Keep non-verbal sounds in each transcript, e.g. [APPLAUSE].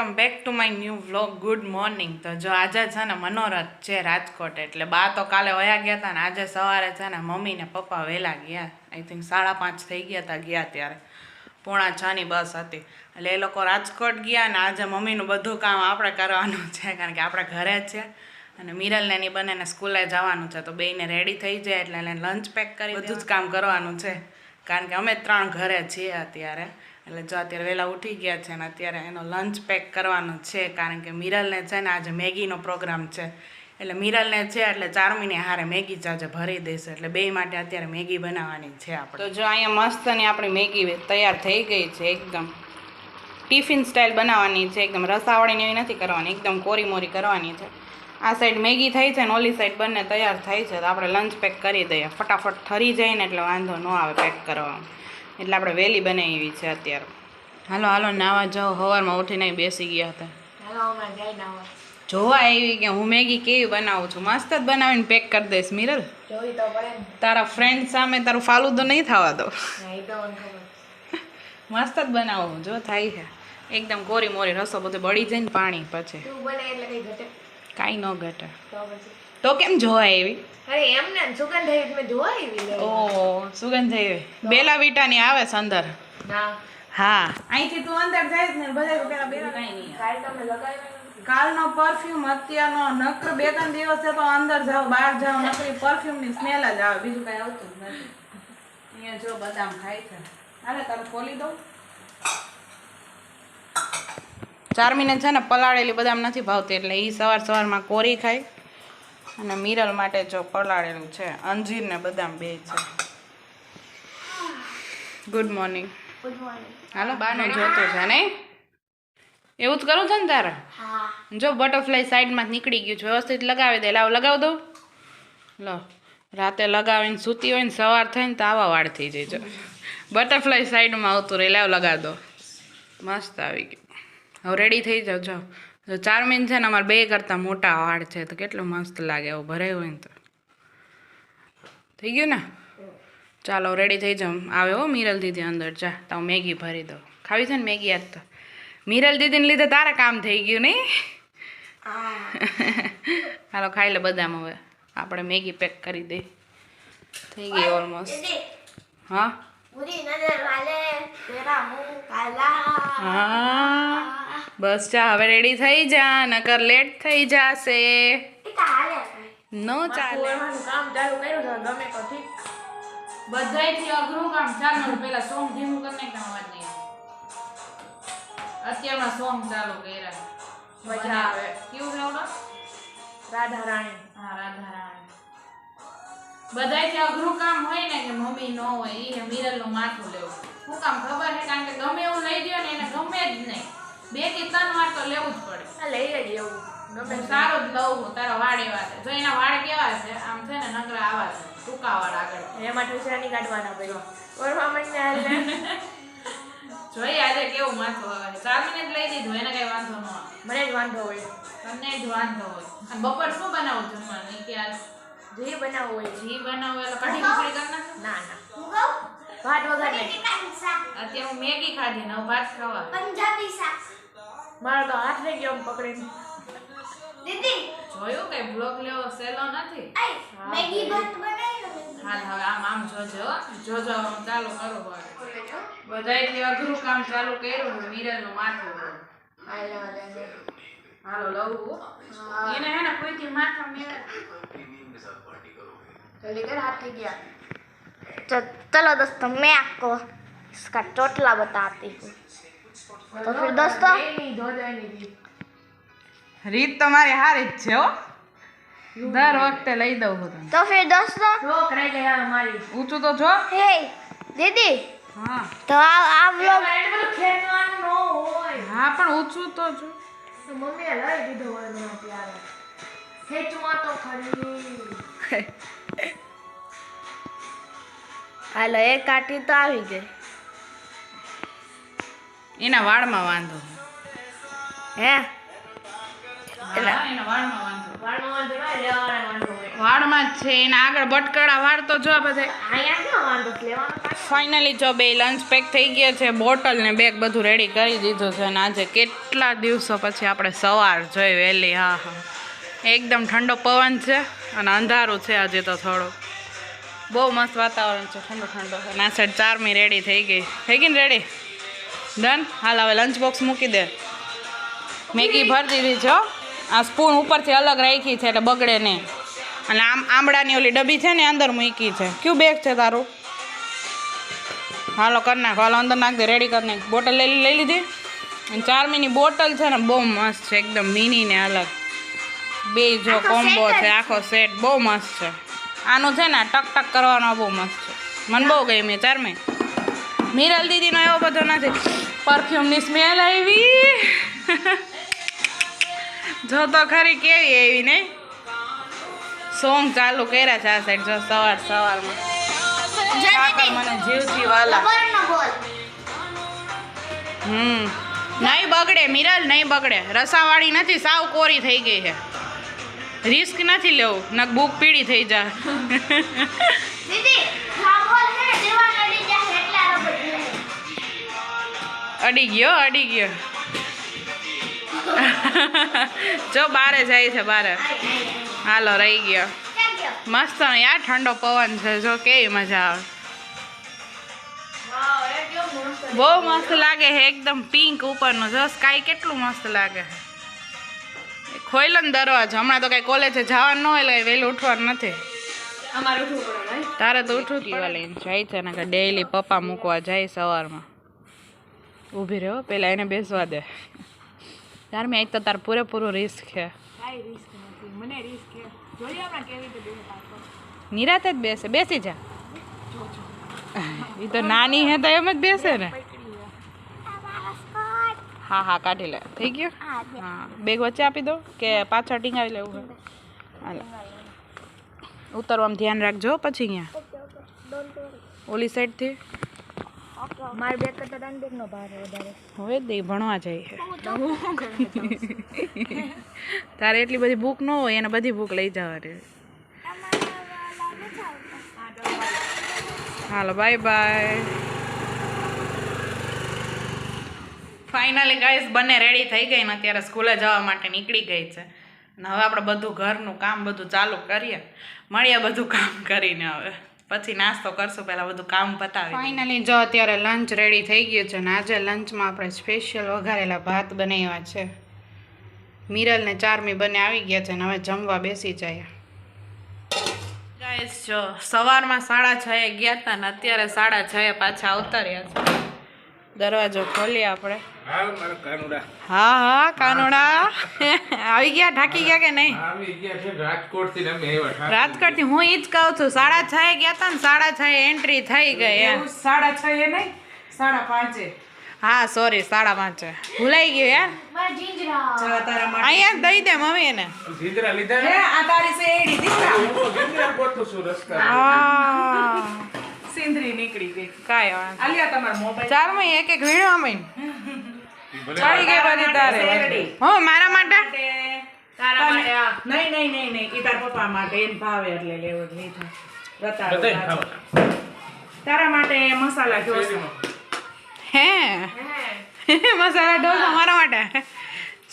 Welcome back to my new vlog. Good morning. તો જો આજે છે ને મનોરથ છે રાજકોટ એટલે બા તો કાલે વયા ગયા હતા ને આજે સવારે છે ને મમ્મી ને પપ્પા વહેલા ગયા. આઈ થિંક સાડા પાંચ થઈ ગયા હતા ગયા ત્યારે. પોણા છની બસ હતી. એટલે એ લોકો રાજકોટ ગયા ને આજે મમ્મીનું બધું કામ આપણે કરવાનું છે કારણ કે આપણે ઘરે જ છે. અને મિરલને એની બંનેને સ્કૂલે જવાનું છે તો બેને રેડી થઈ જાય એટલે એને લંચ પેક કરી બધું જ કામ કરવાનું છે. કારણ કે અમે ત્રણ ઘરે છીએ અત્યારે. એટલે જો અત્યારે વહેલા ઉઠી ગયા છે ને અત્યારે એનો લંચ પેક કરવાનો છે, કારણ કે મિરલને છે ને આજે મેગીનો પ્રોગ્રામ છે. એટલે મિરલને છે, એટલે ચાર મહિને હારે મેગી જ આજે ભરી દેશે. એટલે બે માટે અત્યારે મેગી બનાવવાની છે આપણે. તો જો અહીંયા મસ્ત ને આપણી મેગી તૈયાર થઈ ગઈ છે એકદમ. ટિફિન સ્ટાઇલ બનાવવાની છે, એકદમ રસાવાળીને એવી નથી કરવાની, એકદમ કોરી મોરી કરવાની છે. આ સાઈડ મેગી થઈ છે ને ઓલી સાઈડ બંને તૈયાર થઈ છે, તો આપણે લંચ પેક કરી દઈએ. ફટાફટ ઠરી જાય ને એટલે વાંધો ન આવે પેક કરવામાં એટલે આપણે વહેલી બનાવી છે અત્યારે. હાલો હાલો નાવા જાઓ. સવારમાં ઉઠીને બેસી ગયા હતા. જોવા આવી કે હું મેગી કેવી બનાવું છું? મસ્ત જ બનાવીને પેક કરી દઈશ મિરલ. તારા ફ્રેન્ડ સામે તારું ફાલુદો નહીં થવા દો. મસ્ત જ બનાવું. જો થાય છે. એકદમ કોરી મોરી રસો બધું બળી જાય ને પાણી પછી. કાંઈ ન ઘટે. તો કેમ જોવા આવી? અરે એમને સુગંધ આવી મેં જોવા આવી? ઓ સુગંધ થઈ બેલા વિટાની આવે છે અંદર હા. અહીંથી તું અંદર જાય ને બધા પેલા બેલા કઈ નહીં. કાલ તમે લગાવી કાલનો પરફ્યુમ અત્યારનો નકર બે ત્રણ દિવસે તો અંદર જાઓ બહાર જાઓ નકરી પરફ્યુમની સ્મેલ જ આવે. બીજું કાંઈ આવતું નથી. અહીંયા જો બદામ ખાય છે. હાલે તારું ખોલી દઉં. ચારમીને છે ને પલાળેલી બદામ નથી ભાવતી એટલે એ સવાર સવારમાં કોરી ખાય. અને મિરલ માટે જો પલાળેલું છે અંજીર ને બદામ બે છે. ગુડ મોર્નિંગ ગુડ મોર્નિંગ હાલો બાનું જોતો છે ને એવું જ કરું છે ને તારે? જો બટરફ્લાય સાઈડમાં નીકળી ગયું છે વ્યવસ્થિત લગાવી દે. લાવ લગાવ દઉં? લો રાતે લગાવીને સૂતી હોય ને સવાર થઈને તો આવા વાળ થઈ જાય બટરફ્લાય સાઈડમાં આવતું રહે લાવ લગાવ દો. મસ્ત આવી ગયું. હવે રેડી થઈ જાઓ જો. જો ચાર મહિને છે ને અમારે બે કરતાં મોટા વાળ છે તો કેટલું મસ્ત લાગે એવું ભરાયું હોય ને તો. થઈ ગયું ને? ચાલો રેડી થઈ જાઉં. આવે હો મિરલ દીદી અંદર. જા તો મેગી ભરી દઉં. ખાવી છે ને મેગી આજ તો? મિરલ દીદીને લીધે તારે કામ થઈ ગયું નહીં? હાલો ખાઈ લે બદામ હવે. આપણે મેગી પેક કરી દઈ થઈ ગઈ ઓલમોસ્ટ હા? હા બસ જા હવે રેડી થઈ જા નકર લેટ થઈ જાશે. ન ચાલે. કામ ચાલુ કર્યું ગમે તો ઠીક બધાયથી અઘરું કામ ચાલો પેલા સોંગ ધીમું કરી કામ અવાજ નહીં અત્યારમાં સોંગ ચાલુ કર્યા. મજા આવે. કેવું છે રાધા રાણી. હા રાધા રાણી. બધાયથી અઘરું કામ હોય ને કે મમ્મી ન હોય ઈ મિરરનું માથું લેવું. શું કામ ખબર છે? કારણ કે ગમે એવું લઈ દ્યો ને એને ગમે જ નહીં. બે કે ત્રણ વાર તો લેવું જ પડે. લઈ જ એવું ગમે સારો જ લઉં હું તારા વાળ એવા છે જો એના વાળ કેવા છે આમ છે ને નકરા આવા છે ટૂંકા વાળ આગળ. એમાં ઠુસરાની કાઢવાના પછી ઓરવા મને હાલે [LAUGHS] જોઈએ આજે કેવું માથું આવે છે ચાવીને જ લઈ દીધું એને કઈ વાંધો ન આવે. મને જ વાંધો હોય. તમને જ વાંધો હોય. અને બપોર શું બનાવું જમવાનું ઈ કે આજ જે બનાવવું હોય. ઘી બનાવું એટલે કઢી ખીચડી કર ના ના. ભાત વગર નહીં. અત્યારે હું મેગી ખાધી ને ભાત ખાવા. પંજાબી શાક. મારો તો હાથ લઈ ગયો પકડીને. દીદી જોયું કે બ્લોગ લેવો સહેલો નથી આઈ મેગી ભાત બનાવી હાલ હવે આમ આમ જોજો હો. જોજો હવે હું ચાલુ કરું હવે બધાયથી અઘરું કામ ચાલુ કર્યું છે મિરલનું માથું હાલે હાલે હાલો લઉં હો. એને હે ને કોઈથી માથા મેળે જલ્દી કર હાથ થઈ ગયા तो चलो दोस्तों मैं आपको इसका टोटला बताती हूँ तो फिर दोस्तों રીત તો મારી હારી જ છે હો. દર વખતે લઈ દઉં હું તો ફિર દોસ્તો છોકરાઈ ગયા મારી. ઊંચું તો જો. હે દીદી. હા. તો આ આ વ્લોગ ખેંચવાનું નો હોય. હા પણ ઊંચું તો જો. મમ્મીએ લઈ દીધો હોય ત્યારે ખેંચવા તો ખરી. હાલો એ કાટી તો આવી ગઈ. એના વાળમાં વાંધો હે? વાળમાં જ છે એના આગળ બટકડા વાળ તો જો બધે. ફાઇનલી જો બે લંચ પેક થઈ ગયા છે બોટલ ને બેગ બધું રેડી કરી દીધું છે અને આજે કેટલા દિવસો પછી આપણે સવાર જોઈ વહેલી હા હા. એકદમ ઠંડો પવન છે અને અંધારું છે આજે તો થોડું. બહુ મસ્ત વાતાવરણ છે ઠંડો ઠંડો. અને આ સાઈડ ચારમી રેડી થઈ ગઈ. થઈ ગઈ ને રેડી ડન હાલ હવે લંચ બોક્સ મૂકી દે. મેગી ભરી દીધી છે. આ સ્પૂન ઉપરથી અલગ રાખી છે એટલે બગડે નહીં. અને આમ આમળાની ઓલી ડબ્બી છે ને અંદર મૂકી છે. કયું બેગ છે તારું? હાલો કરી નાખો હાલો અંદર નાખ દે રેડી કરી નાખ. બોટલ લઈ લઈ લીધી? અને ચારમીની બોટલ છે ને બહુ મસ્ત છે એકદમ મિની ને અલગ. બે જો કોમ્બો છે આખો સેટ બહુ મસ્ત છે. આનું છે ને ટક ટક કરવાનો બહુ મસ્ત છે. મને બહુ ગમી ચાર મેં મિરલ દીદીનો એવો બધો નથી. પરફ્યુમની સ્મેલ આવી. [LAUGHS] જો તો ખરી કેવી એવી નહીં સોંગ ચાલુ કર્યા છે આ સાઈડ જો સવાર સવારમાં. ઠાકર મને જીવથી વાલા. હમ નહીં બગડે મિરલ નહીં બગડે. રસાવાળી નથી સાવ કોરી થઈ ગઈ છે. રિસ્ક નથી લેવું નક બુક પીળી થઈ જાય અડી ગયો અડી ગયો. [LAUGHS] જો બારે જાય છે બારે. હાલો રહી ગયો. મસ્ત યાર ઠંડો પવન છે. જો કેવી મજા આવે. બહુ મસ્ત લાગે છે એકદમ પિંક ઉપરનું. જો સ્કાય કેટલું મસ્ત લાગે ખોઈલો ને દરવાજો. હમણાં તો કઈ કોલેજે જવાનું ન હોય એટલે વહેલું ઉઠવાનું નથી. તારે તો ઉઠું પીવા લઈને જાય છે ને ડેઈલી પપ્પા મૂકવા જાય સવારમાં. ઊભી રહ્યો પેલા એને બેસવા દે. તાર મેં આજ તો તાર પૂરેપૂરું રિસ્ક છે કાંઈ રિસ્ક નથી મને રિસ્ક છે જોઈએ આપણે કેવી રીતે બેસે પાછો નિરાતે જ બેસે બેસી જા એ તો નાની હે તો એમ જ બેસે ને હા હા કાઢી લે થઈ ગયું હા બેગ વચ્ચે આપી દો કે પાછળ ટીંગાવી લેવું હોય હાલો ઉતરવામાં ધ્યાન રાખજો પછી અહીંયા ઓલી સાઈડથી માર બેગ કરતા તાન બેગ નો ભાર વધારે. હવે દે ભણવા જાય [LAUGHS] તારે એટલી બધી ભૂખ ન હોય એને બધી ભૂખ લઈ જવાની. હાલો બાય બાય ફાઇનલી ગાઈસ બંને રેડી થઈ ગઈ ને અત્યારે સ્કૂલે જવા માટે નીકળી ગઈ છે. અને હવે આપણે બધું ઘરનું કામ બધું ચાલુ કરીએ. મળીએ બધું કામ કરીને હવે. પછી નાસ્તો કરશું પહેલાં બધું કામ પતાવી ફાઇનલી જો અત્યારે લંચ રેડી થઈ ગયું છે ને આજે લંચમાં આપણે સ્પેશિયલ વઘારેલા ભાત બનાવ્યા છે. મિરલ ને ચારમી બંને આવી ગયા છે ને હવે જમવા બેસી જાય. ગાઈસ જો સવારમાં સાડા છ ગયા હતા ને અત્યારે સાડા છ પાછા ઉતર્યા છે. દરવાજો ખોલીએ આપણે. હા હા કાનુડા. હા હા કાનોડા. આવી ગયા? ઢાકી ગયા કે નહીં? આવી ગયા છે રાજકોટથી હું ઈ જ કહું છું સાડા છ એ ગયા હતા ને સાડા છ એન્ટ્રી થઈ ગઈ સાડા છ એ નહીં? સાડા પાંચે હા સોરી સાડા પાંચે ભૂલાઈ ગયું યાર અહીંયા દઈ દે મમ્મી એને. હા લીધા આ તારી સિંદરી નીકળી ગઈ. કાંઈ વાંધો આલિયા તમારો મોબાઈલ. ચારમાં એક એક વીણો અમે. ચડી ગઈ બધી તારે હો મારા માટે? તારા માટે નહીં નહીં નહીં નહીં. ઈ તાર પપ્પા માટે. એને ભાવે એટલે લેવો જ લીધો રતાળો તારા માટે. મસાલા ઢોસા. હે. [LAUGHS] મસાલા ઢોસા મારા માટે.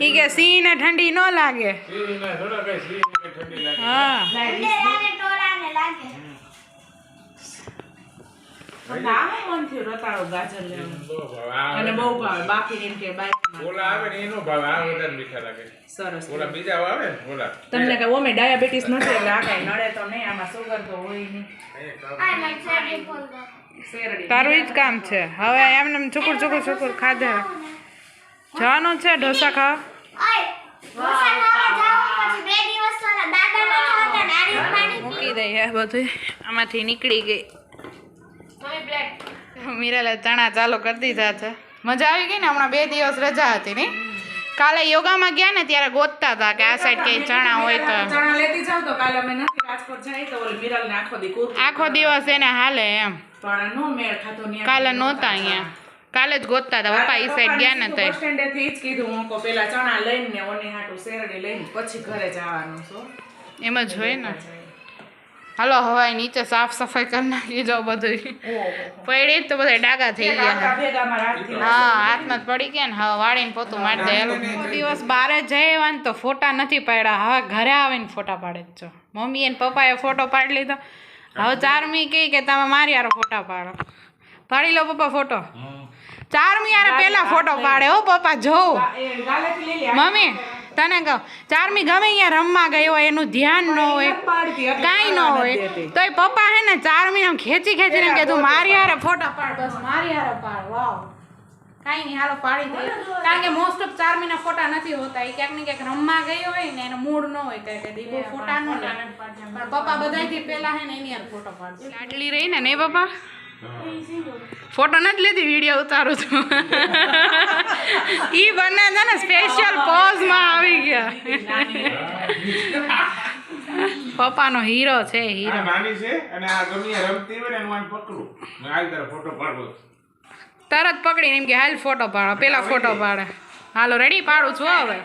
ઈ કે સિંહ ને ઠંડી ન લાગે. શ્રીને થોડા કઈ ઠંડી લાગે. હા. અંધેરાને ટોળાને લાગે. તમને આનું રતાળો ગાજર લેવાનું બહુ ભાવે. આ અને બહુ ભાવે. બાકી એમ કે બાઈકમાં ઓલા આવે ને એનો ભાવે. આ વધારે મીઠા લાગે. સરસ. ઓલા બીજા આવે ને? ઓલા. તમને કે ઓમે ડાયાબિટીસ નથી એટલે આ કઈ નડે તો નહીં. આમાં સુગર તો હોય નહીં. તારું ઈ જ કામ છે. હવે એમને એમ છુકુર છુકુર છુકુર ખાધે. જવાનું છે ઢોસા ખાવા? મૂકી દઈએ બધું આમાંથી નીકળી ગઈ. બ્લેક ચણા ચાલુ કરી દીધા છે. મજા આવી ગઈ ને? હમણાં બે દિવસ રજા હતી ને? કાલે યોગામાં ગયા ને ત્યારે ગોતતા હતા કે આ સાઈડ કઈ ચણા હોય તો. ચણા લેતી જાવ તો કાલે અમે નથી રાજકોટ જાય તો ઓલી મિરલને આખો દિવસ એને હાલે એમ. પણ નો મેળ ખાતો કાલે નહોતા અહીંયા. કાલે જ ગોતતા હતા. પપ્પા એ સાઈડ ગયા ને તો બસ સ્ટેન્ડેથી જ કીધું હું કો પેલા ચણા લઈને ને ઓની હાટું શેરડી લઈને પછી ઘરે જવાનું છો. એમ જ હોય ને. હાલો હવે નીચે સાફ સફાઈ કરી નાખી જો બધું પડી જ તો બધા ડાગા થઈ ગયા હા હાથમાં જ પડી ગયા ને. હવે વાળીને પોતું મારી દે. હાલો. દિવસ બહાર જઈ ને તો ફોટા નથી પાડ્યા. હવે ઘરે આવીને ફોટા પાડે જ છો. મમ્મી અને પપ્પાએ ફોટો પાડી લીધો. હવે ચારમી કહી કે તમે મારી યાર ફોટા પાડો. પાડી લો પપ્પા ફોટો. ચારમી મિયારે પેલા ફોટો પાડે હો પપ્પા જોઉં મમ્મી તને કહું ચારમી ગમે અહીંયા રમવા ગયો એનું ધ્યાન ન હોય કાંઈ ન હોય. તો એ પપ્પા હે ને ચારમી આમ ખેંચી ખેંચીને કે તું મારી હારે ફોટો પાડ બસ મારી હારે પાડ. વાવ. કાંઈ નહીં હાલો પાડી દઈએ કારણ કે મોસ્ટ ઓફ ચારમીના ફોટા નથી હોતા. એ ક્યાંક ને ક્યાંક રમવા ગયો હોય ને એનો મૂડ ન હોય કઈ કઈ. બહુ ફોટા ન લે. પણ પપ્પા બધાથી પહેલા હે ને એની હારે ફોટો પાડશે. લાડલી રહી ને નહીં પપ્પા? ફોટો નથી લેતી વીડિયો ઉતારું છું. ઈ બંને છે ને સ્પેશિયલ પોઝમાં આવી ગયા. પપ્પાનો હીરો છે હીરો નાની છે અને આ ગમીએ રમતી હોય ને એનું આમ પકડું. આવી તારે ફોટો પાડવો તરત પકડીને એમ કે હાલ ફોટો પાડો પેલા ફોટો પાડે. હાલો રેડી પાડું છું હવે.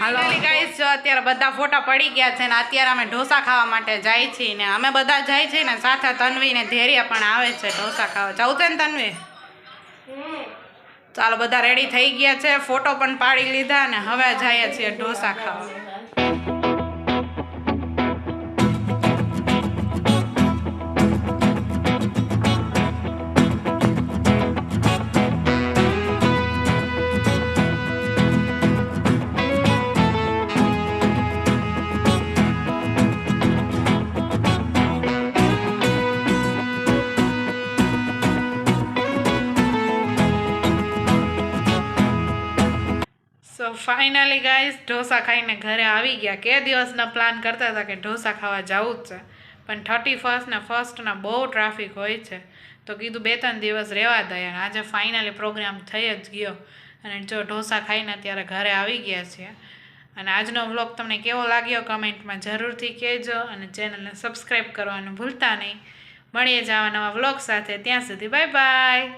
હાલો ગાઈસ જો અત્યારે બધા ફોટા પડી ગયા છે ને અત્યારે અમે ઢોસા ખાવા માટે જાય છીએ ને અમે બધા જાય છીએ ને સાથે તન્વી ને ધૈર્ય પણ આવે છે ઢોસા ખાવા. જવું છે ને તન્વી? ચાલો બધા રેડી થઈ ગયા છે. ફોટો પણ પાડી લીધા ને હવે જઈએ છીએ ઢોસા ખાવા. ફાઇનલી ગાઈસ ઢોસા ખાઈને ઘરે આવી ગયા. કે દિવસના પ્લાન કરતા હતા કે ઢોસા ખાવા જવું જ છે. પણ થર્ટી ફર્સ્ટ ને ફર્સ્ટના બહુ ટ્રાફિક હોય છે. તો કીધું બે ત્રણ દિવસ રહેવા દઈએ આજે ફાઇનલી પ્રોગ્રામ થઈ જ ગયો. અને જો ઢોસા ખાઈને અત્યારે ઘરે આવી ગયા છીએ. અને આજનો વ્લોગ તમને કેવો લાગ્યો કમેન્ટમાં જરૂરથી કહેજો. અને ચેનલને સબસ્ક્રાઈબ કરવાનું ભૂલતા નહીં. મળીએ જ નવા વ્લોગ સાથે. ત્યાં સુધી બાય બાય